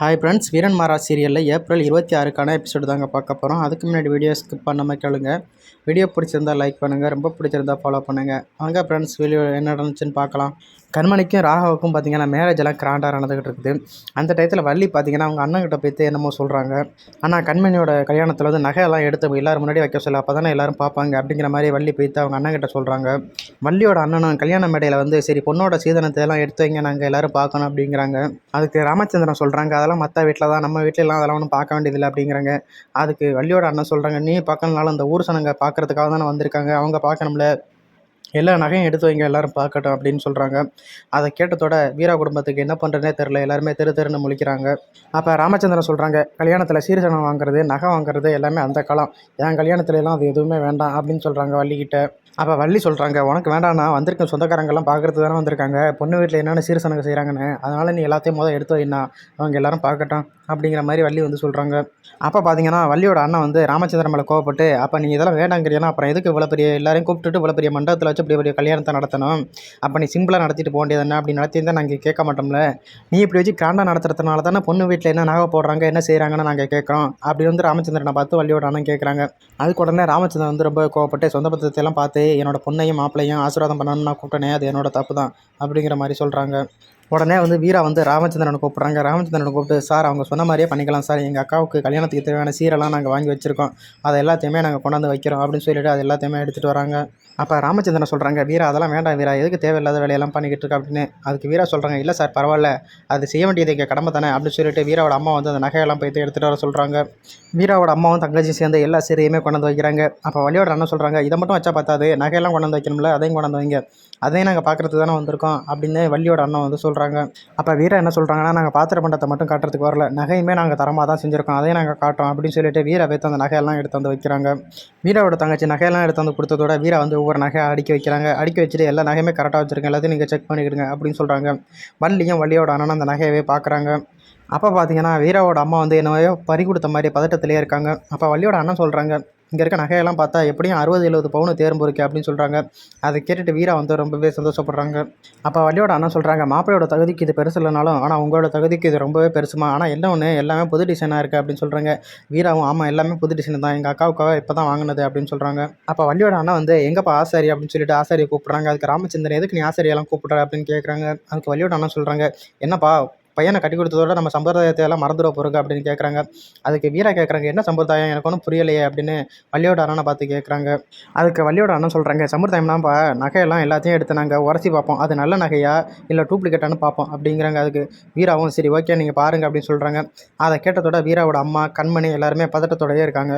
Hi friends வீரன் மாறா சீரியலில் ஏப்ரல் இருபத்தி ஆறுக்கான எபிசோடு தாங்க பார்க்க போகிறோம் அதுக்கு முன்னாடி வீடியோ ஸ்கிப் பண்ணாமல் கேளுங்க. வீடியோ பிடிச்சிருந்தா லைக் பண்ணுங்கள் ரொம்ப பிடிச்சிருந்தா ஃபாலோ பண்ணுங்கள் வாங்க ஃப்ரெண்ட்ஸ் வீடியோ என்ன நடந்துச்சுன்னு பார்க்கலாம். கண்மணிக்கும் ராகவுக்கும் பார்த்தீங்கன்னா மேரேஜ் எல்லாம் கிராண்டாக நடந்துக்கிட்டு இருக்குது. அந்த டயத்தில் வள்ளி பார்த்தீங்கன்னா அவங்க அண்ணன்கிட்ட போய்த்து என்னமோ சொல்கிறாங்க ஆனால் கண்மணியோட கல்யாணத்தில் வந்து நகையெல்லாம் எடுத்து எல்லோரும் முன்னாடி வைக்க சொல்ல அப்போ தானே எல்லாரும் பார்ப்பாங்க அப்படிங்கிற மாதிரி வள்ளி போய்த்து அவங்க அண்ணன்கிட்ட சொல்கிறாங்க வள்ளியோட அண்ணனும் கல்யாண மேடையில் வந்து சரி பொண்ணோட சீதனத்தை எல்லாம் எடுத்து வைங்க நாங்கள் எல்லோரும் பார்க்கணும் அப்படிங்கிறாங்க. அதுக்கு ராமச்சந்திரன் சொல்கிறாங்க அதெல்லாம் மற்ற வீட்டில் தான் நம்ம வீட்டிலலாம் அதெல்லாம் ஒன்றும் பார்க்க வேண்டியதில்லை அப்படிங்கிறாங்க. அதுக்கு வள்ளியோட அண்ணன் சொல்கிறாங்க நீ பார்க்கணுனாலும் அந்த ஊர் சனங்க பார்க்குறதுக்காக தானே வந்திருக்காங்க அவங்க பார்க்கணும்ல. எல்லா நகையும் எடுத்து வைங்க எல்லாரும் பார்க்கட்டும் அப்படின்னு சொல்கிறாங்க அதை கேட்டதோட வீரா குடும்பத்துக்கு என்ன பண்ணுறதுனே தெரில எல்லாருமே தெரு தெருன்னு முழிக்கிறாங்க. அப்போ ராமச்சந்திரன் சொல்கிறாங்க கல்யாணத்தில் சீர்சனம் வாங்குறது நகை வாங்குறது எல்லாமே அந்த காலம். என் கல்யாணத்துலலாம் அது எதுவுமே வேண்டாம் அப்படின்னு சொல்கிறாங்க வள்ளிக்கிட்ட அப்போ வள்ளி சொல்கிறாங்க உனக்கு வேண்டாம்னா வந்திருக்க சொந்தக்காரங்கெல்லாம் பார்க்கறது தானே வந்திருக்காங்க. பொண்ணு வீட்டில் என்னென்ன சீர்சனங்க செய்கிறாங்கன்னு அதனால் நீ எல்லாத்தையும் முதல் எடுத்து வைனா அவங்க எல்லாரும் பார்க்கட்டும் அப்படிங்கிற மாதிரி வள்ளி வந்து சொல்கிறாங்க அப்போ பார்த்தீங்கன்னா வள்ளியோட அண்ணன் வந்து ராமச்சந்திரன் மேலே கோவப்பட்டு அப்போ நீ இதெல்லாம் வேண்டாங்கிறியானா அப்புறம் எதுக்கு இவ்வளோ பெரிய எல்லாரையும் கூப்பிட்டுட்டு இவ்வளோ பெரிய மண்டபத்தில் வச்சு இப்படி ஒரு கல்யாணத்தை நடத்தணும். அப்போ நீ சிம்பிளாக நடத்திட்டு போக வேண்டியது என்ன அப்படி நடத்தியிருந்தால் நாங்கள் கேட்க மாட்டோம்ல. நீ இப்படி வச்சு கிராண்டாக நடத்துறதுனால தானே பொண்ணு வீட்டில் என்ன நகை போடுறாங்க என்ன செய்கிறாங்கன்னு நாங்கள் கேட்குறோம். அப்படி வந்து ராமச்சந்திரனை பார்த்து வள்ளியோட அண்ணன் கேட்குறாங்க. அதுக்கு உடனே ராமச்சந்திரன் வந்து ரொம்ப கோவப்பட்டு சொந்த பத்திரத்தையெல்லாம் பார்த்து என்னோட பொண்ணையும் மாப்பிள்ளையும் ஆசீர்வாதம் பண்ணணும்னு நான் கூப்பிட்டேனே அது என்னோட தப்பு தான். அப்படிங்கிற மாதிரி சொல்கிறாங்க உடனே வந்து வீரா வந்து ராமச்சந்திரனை கூப்பிட்றாங்க. ராமச்சந்திரனை கூப்பிட்டு சார் அவங்க சொன்ன மாதிரியே பண்ணிக்கலாம் சார். எங்கள் அக்காவுக்கு கல்யாணத்துக்கு தேவையான சீரெல்லாம் நாங்கள் வாங்கி வச்சுருக்கோம். அதை எல்லாத்தையுமே நாங்கள் கொண்டாந்து வைக்கிறோம் அப்படின்னு சொல்லிட்டு அது எல்லாத்தையுமே எடுத்துகிட்டு வராங்க. அப்போ ராமச்சந்திரன் சொல்கிறாங்க வீரா அதெல்லாம் வேண்டாம் வீரா. எதுக்கு தேவையில்லாத வேலையெல்லாம் பண்ணிக்கிட்டு இருக்கா? அப்படின்னு. அதுக்கு வீரா சொல்கிறாங்க இல்லை சார் பரவாயில்ல. அது செய்ய வேண்டியது எங்கள் கடமை தானே அப்படின்னு சொல்லிட்டு வீராவோட அம்மா வந்து அந்த நகையெல்லாம் போய்ட்டு எடுத்துகிட்டு வர சொல்கிறாங்க வீராவோட அம்மாவும் தங்கச்சி சேர்ந்து எல்லா சீரையுமே கொண்டாந்து வைக்கிறாங்க. அப்போ வழியோட அண்ணன் சொல்கிறாங்க இதை மட்டும் வச்சா பார்த்தாது நகையெல்லாம் கொண்டாந்து வைக்கணும்ல. அதையும் கொண்டாந்து வைங்க. அதையும் நாங்கள் பார்க்குறதுக்கு தானே வந்திருக்கோம் அப்படின்னு வள்ளியோட அண்ணன் வந்து சொல்கிறாங்க அப்போ வீரா என்ன சொல்கிறாங்கன்னா நாங்கள் பாத்திர பண்டத்தை மட்டும் காட்டுறதுக்கு வரல. நகையுமே நாங்கள் தரமாக தான் செஞ்சுருக்கோம். அதையும் நாங்கள் காட்டுறோம். அப்படின்னு சொல்லிட்டு வீரா வைத்து அந்த நகையெல்லாம் எடுத்து வந்து வைக்கிறாங்க. வீராவோட தங்கச்சி நகையெல்லாம் எடுத்து வந்து கொடுத்ததோட வீரா வந்து ஒவ்வொரு நகையை அடுக்கி வைக்கிறாங்க. அடுக்கி வச்சுட்டு எல்லா நகையுமே கரெக்டாக வச்சுருக்கேன் எல்லாத்தையும் நீங்கள் செக் பண்ணிக்கிடுங்க அப்படின்னு சொல்கிறாங்க வள்ளியும் வள்ளியோட அண்ணனும் அந்த நகையவே பார்க்குறாங்க அப்போ பார்த்தீங்கன்னா வீராவோட அம்மா வந்து என்னவோ பறி கொடுத்த மாதிரி பதட்டத்திலே இருக்காங்க. அப்போ வள்ளியோட அண்ணன் சொல்கிறாங்க இங்கே இருக்க நகையெல்லாம் பார்த்தா எப்படியும் அறுபது எழுபது பவுனு தேர்ம்பு இருக்கு அப்படின்னு சொல்கிறாங்க அதை கேட்டுட்டு வீரா வந்து ரொம்பவே சந்தோஷப்படுறாங்க. அப்போ வள்ளியோட அண்ணன் சொல்கிறாங்க மாப்பிள்ளையோட தகுதிக்கு இது பெருசு இல்லைனாலும் ஆனால் உங்களோட தகுதிக்கு இது ரொம்பவே பெருசுமா? ஆனால் என்ன ஒன்று எல்லாமே புது டிசைனாக இருக்குது அப்படின்னு சொல்கிறாங்க வீராவும் ஆமாம் எல்லாமே புது டிசைன் தான். எங்கள் அக்காவுக்காக இப்போ தான் வாங்கினது அப்படின்னு சொல்கிறாங்க அப்போ வள்ளியோட அண்ணா வந்து எங்கப்பா ஆசாரி? அப்படின்னு சொல்லிட்டு ஆசாரியை கூப்பிட்றாங்க. அதுக்கு ராமச்சந்திரன் எதுக்கு நீ ஆசாரியெல்லாம் கூப்பிட்ற? அப்படின்னு கேட்குறாங்க அதுக்கு வள்ளியோட அண்ணா சொல்கிறாங்க என்னப்பா பையனை கட்டி கொடுத்ததோட நம்ம சம்பிரதாயத்தை எல்லாம் மறந்துட போகிறோங்க அப்படின்னு கேட்குறாங்க அதுக்கு வீரா கேட்குறாங்க என்ன சம்பிரதாயம்? எனக்கு ஒன்றும் புரியலையே அப்படின்னு வள்ளியோட அண்ணனை பார்த்து கேட்குறாங்க அதுக்கு வள்ளியோட அண்ணன் சொல்கிறாங்க சம்பிரதாயம்னாப்பா நகையெல்லாம் எல்லாத்தையும் எடுத்து நாங்கள் உரசி பார்ப்போம். அது நல்ல நகையா? இல்லை டூப்ளிகேட்டானு பார்ப்போம். அப்படிங்கிறாங்க. அதுக்கு வீராவும் சரி ஓகே நீங்கள் பாருங்கள் அப்படின்னு சொல்கிறாங்க அதை கேட்டதோட வீராவோட அம்மா கண்மணி எல்லாருமே பதட்டத்தோடயே இருக்காங்க.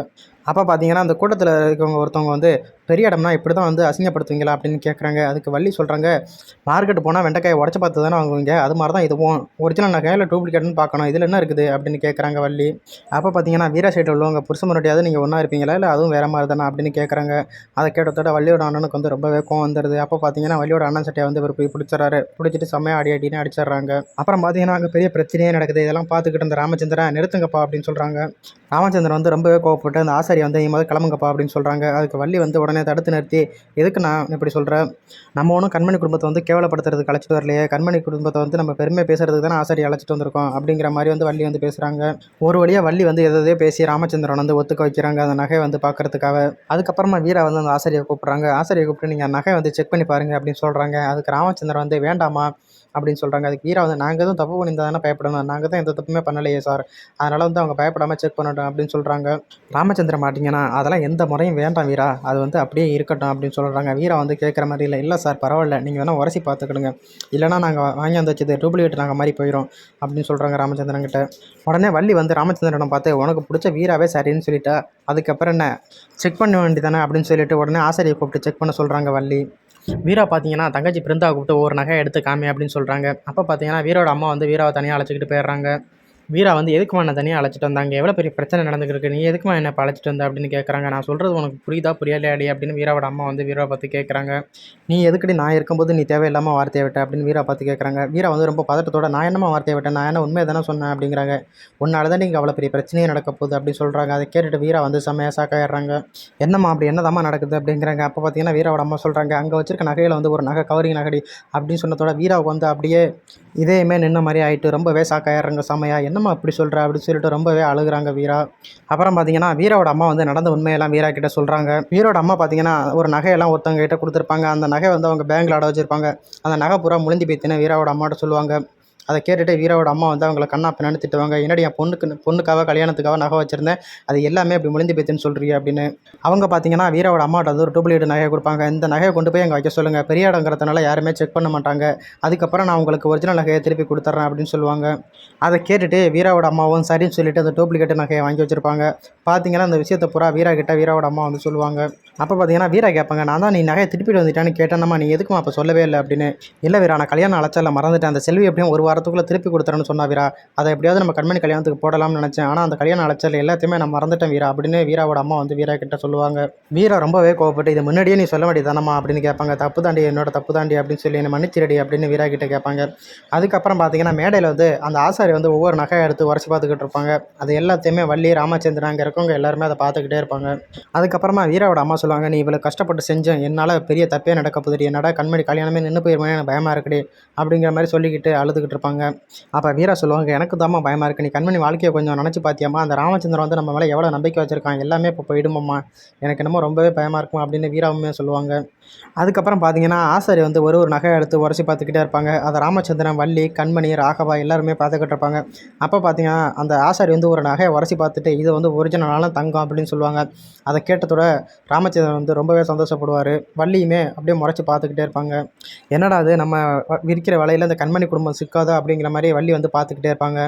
அப்போ பார்த்தீங்கன்னா அந்த கூட்டத்தில் இருக்கவங்க ஒருத்தவங்க வந்து பெரிய இடம்னா இப்படி தான் வந்து அசிங்கப்படுத்துவீங்களா? அப்படின்னு கேட்குறாங்க அதுக்கு வள்ளி சொல்கிறாங்க மார்க்கெட் போனால் வெண்டைக்காயை உடச்சி பார்த்து தானே வாங்குவீங்க? அது மாதிரி தான் இதுவும். ஒரிஜினல் நான் கையில் டூப்ளிகேட்னு பார்க்கணும். இதில் என்ன இருக்குது? அப்படின்னு கேட்குறாங்க வள்ளி. அப்போ பார்த்தீங்கன்னா வீரா சைட்டில் உள்ளவங்க புருஷ முன்னாடியாவது நீங்கள் ஒன்றா இருப்பீங்களா? இல்லை அதுவும் வேறு மாதிரி தானே அப்படின்னு கேட்குறாங்க அதை கேட்டதோட வள்ளியோட அண்ணனுக்கு வந்து ரொம்பவே கோவம் வந்துடுது அப்போ பார்த்தீங்கன்னா வள்ளியோட அண்ணன் சட்டையை வந்து இவர் போய் பிடிச்சிடறாரு. பிடிச்சிட்டு செம்மையாக அடி அடின்னு அடிச்சிடுறாங்க. அப்புறம் பார்த்தீங்கன்னா அங்கே பெரிய பிரச்சனையே நடக்குது. இதெல்லாம் பார்த்துக்கிட்டு இருந்த ராமச்சந்திரன் நிறுத்துங்கப்பா அப்படின்னு சொல்கிறாங்க ராமச்சந்திரன் வந்து ரொம்பவே கோவப்பட்டு அந்த ஆசை ஆசாரி வந்து நீ முதல் கிளம்புங்கப்பா அப்படின்னு சொல்கிறாங்க அதுக்கு வள்ளி வந்து உடனே தடுத்து நிறுத்தி எதுக்கு நான் இப்படி சொல்கிறேன் நம்ம ஒன்றும் கண்மணி குடும்பத்தை வந்து கேவலப்படுத்துறதுக்கு அழைச்சிட்டு வரலையே. கண்மணி குடும்பத்தை வந்து நம்ம பெருமை பேசுறதுக்கு தானே ஆசாரி அழைச்சிட்டு வந்திருக்கோம். அப்படிங்கிற மாதிரி வந்து வள்ளி வந்து பேசுகிறாங்க ஒரு வழியாக வள்ளி வந்து எதையோ பேசி ராமச்சந்திரன் வந்து ஒத்துக்க வைக்கிறாங்க அந்த நகை வந்து பார்க்கறதுக்காக. அதுக்கப்புறமா வீரா வந்து அந்த ஆசாரியை கூப்பிட்றாங்க. ஆசாரியை கூப்பிட்டு நீங்கள் நகை வந்து செக் பண்ணி பாருங்க அப்படின்னு சொல்கிறாங்க அதுக்கு ராமச்சந்திரன் வந்து வேண்டாமா அப்படின்னு சொல்கிறாங்க அதுக்கு வீரா வந்து நாங்கள் எதுவும் தப்பு பண்ணியிருந்தா தானே பயப்படணும். நாங்கள் தான் எந்த தப்புமே பண்ணலையே சார். அதனால் வந்து அவங்க பயப்படாமல் செக் பண்ணட்டும் அப்படின்னு சொல்கிறாங்க ராமச்சந்திரன் மாட்டிங்கன்னா அதெல்லாம் எந்த முறையும் வேண்டாம் வீரா. அது வந்து அப்படியே இருக்கட்டும் அப்படின்னு சொல்கிறாங்க வீரா வந்து கேட்குற மாதிரி இல்லை இல்லை சார் பரவாயில்ல. நீங்கள் வேணால் உரசி பார்த்துக்கிடுங்க. இல்லைனா நாங்கள் வாங்கி வந்து வச்சது டூப்ளிகேட் நாங்கள் மாதிரி போயிடும் அப்படின்னு சொல்கிறாங்க ராமச்சந்திரன் கிட்ட. உடனே வள்ளி வந்து ராமச்சந்திரனை பார்த்து உனக்கு பிடிச்ச வீராவே சரின்னு சொல்லிட்டா. அதுக்கப்புறம் என்ன? செக் பண்ண வேண்டியதானே அப்படின்னு சொல்லிட்டு உடனே ஆசிரியை கூப்பிட்டு செக் பண்ண சொல்கிறாங்க வள்ளி. வீரா பார்த்தீங்கன்னா தங்கச்சி பிருந்தா கூப்பிட்டு ஒரு நகை எடுத்து காமி அப்படின்னு சொல்கிறாங்க அப்போ பார்த்தீங்கன்னா வீரோட அம்மா வந்து வீராவை தனியாக அழைச்சிக்கிட்டு போயிடுறாங்க. வீரா வந்து எதுக்குமா என்ன தனியாக அழைச்சிட்டு வந்தாங்க? எவ்வளோ பெரிய பிரச்சனை நடந்துருக்கு நீ எதுக்குமா என்ன இப்போ அழைச்சிட்டு வந்த அப்படின்னு கேட்குறாங்க நான் சொல்கிறது உனக்கு புரியுதா புரியலையாடி அப்படின்னு வீராவோட அம்மா வந்து வீரா பார்த்து கேட்குறாங்க நீ எதுக்கடி நான் இருக்கும்போது நீ தேவையில்லாமல் வார்த்தையை விட்ட அப்படின்னு வீரா பார்த்து கேட்குறாங்க வீரா வந்து ரொம்ப பதட்டத்தோட நான் என்னமா வார்த்தையை விட்டேன்? நான் என்ன உண்மையை தானே சொன்னேன் அப்படிங்கிறாங்க. உன்னால தான் நீங்கள் அவ்வளோ பெரிய பிரச்சனையே நடக்க போகுது அப்படின்னு சொல்கிறாங்க அதை கேட்டுட்டு வீரா வந்து செம்மையாக சாக்காயிடுறாங்க என்னம்மா அப்படி என்னதாம்மா நடக்குது அப்படிங்கிறாங்க. அப்போ பார்த்தீங்கன்னா வீராவோட அம்மா சொல்கிறாங்க அங்கே வச்சிருக்க நகையில் வந்து ஒரு நகை கவரிங் நகடி அப்படின்னு சொன்னதோட வீராவுக்கு வந்து அப்படியே இதேமே நின்ன மாதிரி ஆயிட்டு ரொம்பவே சாக்காயிடுறாங்க செமையா என்னம்மா அப்படி சொல்கிற அப்படின்னு சொல்லிட்டு ரொம்பவே அழுகுறாங்க வீரா. அப்புறம் பார்த்தீங்கன்னா வீராவோட அம்மா வந்து நடந்த உண்மையெல்லாம் வீரா கிட்ட சொல்கிறாங்க வீரோட அம்மா பார்த்தீங்கன்னா ஒரு நகையெல்லாம் ஒருத்தவங்க கிட்ட கொடுத்துருப்பாங்க. அந்த நகை வந்து அவங்க பேங்க்ல அட வச்சிருப்பாங்க. அந்த நகை பூரா முழுந்தி போய்த்துன்னு வீராவோட அம்மாட்ட சொல்லுவாங்க. அதை கேட்டுட்டு வீராவோட அம்மா வந்து அவங்கள கண்ணா பின்னான்னு திட்டுவாங்க. என்னடி என் பொண்ணுக்கு பொண்ணுக்காக கல்யாணத்துக்காக நகை வச்சுருந்தேன். அது எல்லாமே அப்படி முழிஞ்சு போய்த்துன்னு சொல்கிறீங்க அப்படின்னு. அவங்க பார்த்தீங்கன்னா வீராவோட அம்மாட்ட வந்து ஒரு டூப்ளிகேட் நகையை கொடுப்பாங்க. இந்த நகையை கொண்டு போய் அங்கே வைக்க சொல்லுங்கள் பெரிய இடங்கிறதுனால யாருமே செக் பண்ண மாட்டாங்க. அதுக்கப்புறம் நான் உங்களுக்கு ஒரிஜினல் நகையை திருப்பி கொடுத்துட்றேன் அப்படின்னு சொல்லுவாங்க. அதை கேட்டுட்டு வீராவோட அம்மாவும் சரின்னு சொல்லிட்டு அந்த டூப்ளிகேட் நகையை வாங்கி வச்சுருப்பாங்க. பார்த்தீங்கன்னா அந்த விஷயத்தை பூரா வீரா கிட்ட வீராவோட அம்மா வந்து சொல்லுவாங்க. அப்போ பார்த்தீங்கன்னா வீரா கேட்பாங்க நான் தான் நீ நகையை திருப்பிட்டு வந்துட்டான்னு கேட்டேனம்மா நீ எதுக்குமா அப்போ சொல்லவே இல்லை? அப்படின்னு. இல்லை வீரா நான் கல்யாணம் அழைச்சல மறந்துட்டேன். அந்த செல்வி எப்படியும் ஒரு வாரத்துக்குள்ளே திருப்பி கொடுத்துறேன்னு சொன்னா வீரா. அதை எப்படியாவது நம்ம கண்மணி கல்யாணத்துக்கு போடலாம்னு நினச்சேன். ஆனால் அந்த கல்யாணம் அழைச்சல் எல்லாத்தையுமே நான் மறந்துட்டேன் வீரா. அப்படின்னு வீராவோட அம்மா வந்து வீரா கிட்ட சொல்லுவாங்க. வீரா ரொம்பவே கோவப்பட்டு இது முன்னாடியே நீ சொல்ல வேண்டியதானம்மா அப்படின்னு கேட்பாங்க. தப்பு தாண்டி என்னோட தப்பு தாண்டி அப்படின்னு சொல்லி என்னை மன்னிச்சிரடி அப்படின்னு வீரா கிட்ட கேட்பாங்க. அதுக்கப்புறம் பார்த்தீங்கன்னா மேடையில் வந்து அந்த ஆசாரி வந்து ஒவ்வொரு நகையை எடுத்து உரைச்சி பார்த்துக்கிட்டு இருப்பாங்க. அது எல்லாத்தையுமே வள்ளி ராமச்சந்திரன் அங்கே இருக்கவங்க எல்லாருமே அதை பார்த்துக்கிட்டே இருப்பாங்க. அதுக்கப்புறமா வீராவோட அம்மா சொல்லுவாங்க நீ இவ்வளோ கஷ்டப்பட்டு செஞ்சேன் என்னால் பெரிய தப்பே நடக்க போதுடி என்னடா கண்மணி கல்யாணமே நின்று போயிருமே எனக்கு பயமாக இருக்குடி அப்படிங்கிற மாதிரி சொல்லிக்கிட்டு அழுதுகிட்டு இருப்பாங்க. அப்போ வீரா சொல்லுவாங்க எனக்கு தாம்மா பயமாக இருக்குது நீ கண்மணி வாழ்க்கையை கொஞ்சம் நினச்சி பார்த்தியாம்மா அந்த ராமச்சந்திரன் வந்து நம்ம மேலே எவ்வளோ நம்பிக்கை வச்சுருக்கான்? எல்லாமே இப்போ போயிடுமாம்மா. எனக்கு என்னமோ ரொம்பவே பயமாக இருக்கும் அப்படின்னு வீராவுமே சொல்லுவாங்க. அதுக்கப்புறம் பார்த்தீங்கன்னா ஆசாரி வந்து ஒரு ஒரு நகை எடுத்து உரசி பார்த்துக்கிட்டே இருப்பாங்க. அதை ராமச்சந்திரன் வள்ளி கண்மணி ராகவா எல்லாருமே பார்த்துக்கிட்டு இருப்பாங்க. அப்போ பார்த்தீங்கன்னா அந்த ஆசாரி வந்து ஒரு நகையை உரசி பார்த்துட்டு இது வந்து ஒரிஜினலான தங்கம் அப்படின்னு சொல்லுவாங்க. அதை கேட்டதோட ராமச்சந்திரன் வந்து ரொம்பவே சந்தோஷப்படுவார். வள்ளியுமே அப்படியே முறைச்சி பார்த்துக்கிட்டே இருப்பாங்க. என்னடா அது நம்ம விற்கிற விலையில இந்த கண்மணி குடும்பம் சிக்காத அப்படிங்கிற மாதிரி வள்ளி வந்து பார்த்துக்கிட்டே இருப்பாங்க.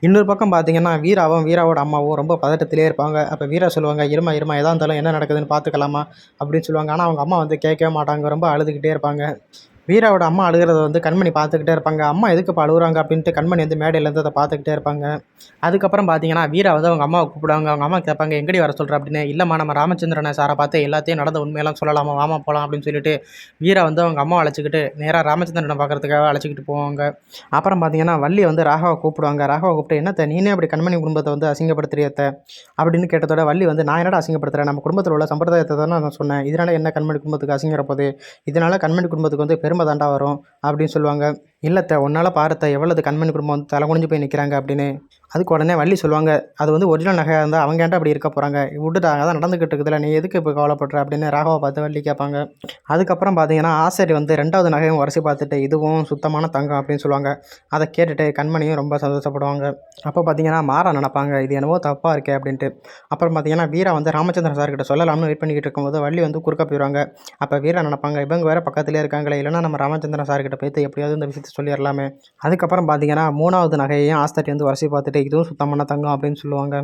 இன்னொரு பக்கம் பார்த்தீங்கன்னா வீராவும் வீராவோட அம்மாவும் ரொம்ப பதட்டத்திலே இருப்பாங்க. அப்போ வீரா சொல்லுவாங்க இருமா இருமா எதாக இருந்தாலும் என்ன நடக்குதுன்னு பார்த்துக்கலாமா? அப்படின்னு சொல்லுவாங்க. ஆனால் அவங்க அம்மா வந்து கேட்கவே மாட்டாங்க. ரொம்ப அழுதுகிட்டே இருப்பாங்க. வீராவோட அம்மா அழுகிறத வந்து கண்மணி பார்த்துக்கிட்டே இருப்பாங்க. அம்மா எதுக்கு இப்போ அழுகுறாங்க அப்படின்ட்டு கண்மணி வந்து மேடையிலேருந்து அதை பார்த்துக்கிட்டே இருப்பாங்க. அதுக்கப்புறம் பார்த்தீங்கன்னா வீரா வந்து அவங்க அம்மாவை கூப்பிடுவாங்க. அவங்க அம்மா கேட்பாங்க எங்கடி வர சொல்கிற அப்படின்னு. இல்லைம்மா நம்ம ராமச்சந்திரனை சாரை பார்த்து எல்லாத்தையும் நடந்த உண்மையெல்லாம் சொல்லலாமா? வாமா போகலாம் அப்படின்னு சொல்லிட்டு வீரா வந்து அவங்க அம்மாவை அழைச்சிக்கிட்டு நேராக ராமச்சந்திரனை பார்க்குறதுக்காக அழைச்சிக்கிட்டு போவாங்க. அப்புறம் பார்த்தீங்கன்னா வள்ளி வந்து ராகாவை கூப்பிடுவாங்க. ராகாவை கூப்பிட்டு என்னத்தை நீனே அப்படி கண்மணி குடும்பத்தை வந்து அசிங்கப்படுத்துறியத்த அப்படின்னு கேட்டதோட வள்ளி வந்து நான் என்னடா அசிங்கப்படுத்துகிறேன் நம்ம குடும்பத்தில் உள்ள சம்பிரதாயத்தை தானே நான் சொன்னேன். இதனால் என்ன கண்மணி குடும்பத்துக்கு அசிங்கர இதனால் கண்மணி குடும்பத்துக்கு வந்து பெருமை தாண்டா வரும். அப்படின்னு சொல்லுவாங்க. இல்லைத்த உன்னால் பாரத்த எவ்வளவு கண்மணி குடும்பம் வந்து தலை குனிஞ்சு போய் நிற்கிறாங்க அப்படின்னு. அதுக்கு உடனே வள்ளி சொல்லுவாங்க அது வந்து ஒரிஜினல் நகையாக இருந்தால் அவங்க ஏன்டா அப்படி இருக்க போகிறாங்க விட்டுட்டாங்க தான் நடந்துக்கிட்டு இருக்குதுல நீ எதுக்கு இப்போ கவலைப்படுற? அப்படின்னு ராகவை பார்த்து வள்ளி கேட்பாங்க. அதுக்கப்புறம் பார்த்தீங்கன்னா ஆசிரியர் வந்து ரெண்டாவது நகையும் உரசி பார்த்துட்டு இதுவும் சுத்தமான தங்கம் அப்படின்னு சொல்லுவாங்க. அதை கேட்டுட்டு கண்மணியும் ரொம்ப சந்தோஷப்படுவாங்க. அப்போ பார்த்தீங்கன்னா மாறா நினப்பாங்க இது என்னவோ தப்பாக இருக்கே அப்படின்ட்டு. அப்புறம் பார்த்தீங்கன்னா வீரா வந்து ராமச்சந்திரன் சார்கிட்ட சொல்லலாம்னு வெயிட் பண்ணிக்கிட்டு இருக்கும்போது வள்ளி வந்து குறுக்க போயிடுவாங்க. அப்போ வீரா நினைப்பாங்க இவங்க வேறு பக்கத்துலேயே இருக்காங்களே இல்லைன்னா நம்ம ராமச்சந்திரன் சார்கிட்ட போய்த்து எப்படியாவது இந்த விஷயத்தை சொல்லிடலாமே. அதுக்கப்புறம் பார்த்தீங்கன்னா மூணாவது நகையையும் ஆஸ்தாட்டி வந்து வரிசை பார்த்துட்டு இதுவும் சுத்தமான தங்கம் அப்படின்னு சொல்லுவாங்க.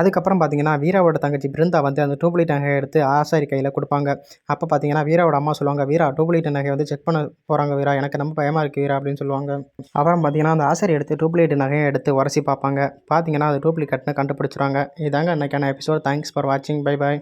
அதுக்கப்புறம் பார்த்தீங்கன்னா வீராவோட தங்கச்சி பிருந்தா வந்து அந்த டூப்ளிட் நகையை எடுத்து ஆசாரி கையில் கொடுப்பாங்க. அப்போ பார்த்தீங்கன்னா வீராவோட அம்மா சொல்லுவாங்க வீரா டூப்ளிட் நகையை வந்து செக் பண்ண போகிறாங்க வீரா. எனக்கு ரொம்ப பயமாக இருக்குது வீரா அப்படின்னு சொல்லுவாங்க. அப்புறம் பார்த்தீங்கன்னா அந்த ஆசாரி எடுத்து டூப்ளிகேட் நகையை எடுத்து உரசி பார்ப்பாங்க. பார்த்தீங்கன்னா அது டூப்ளிகேட்னு கண்டுபிடிச்சிருவாங்க. இதாங்க இன்றைக்கான எபிசோட் தேங்க்ஸ் ஃபார் வாட்சிங் பை பாய்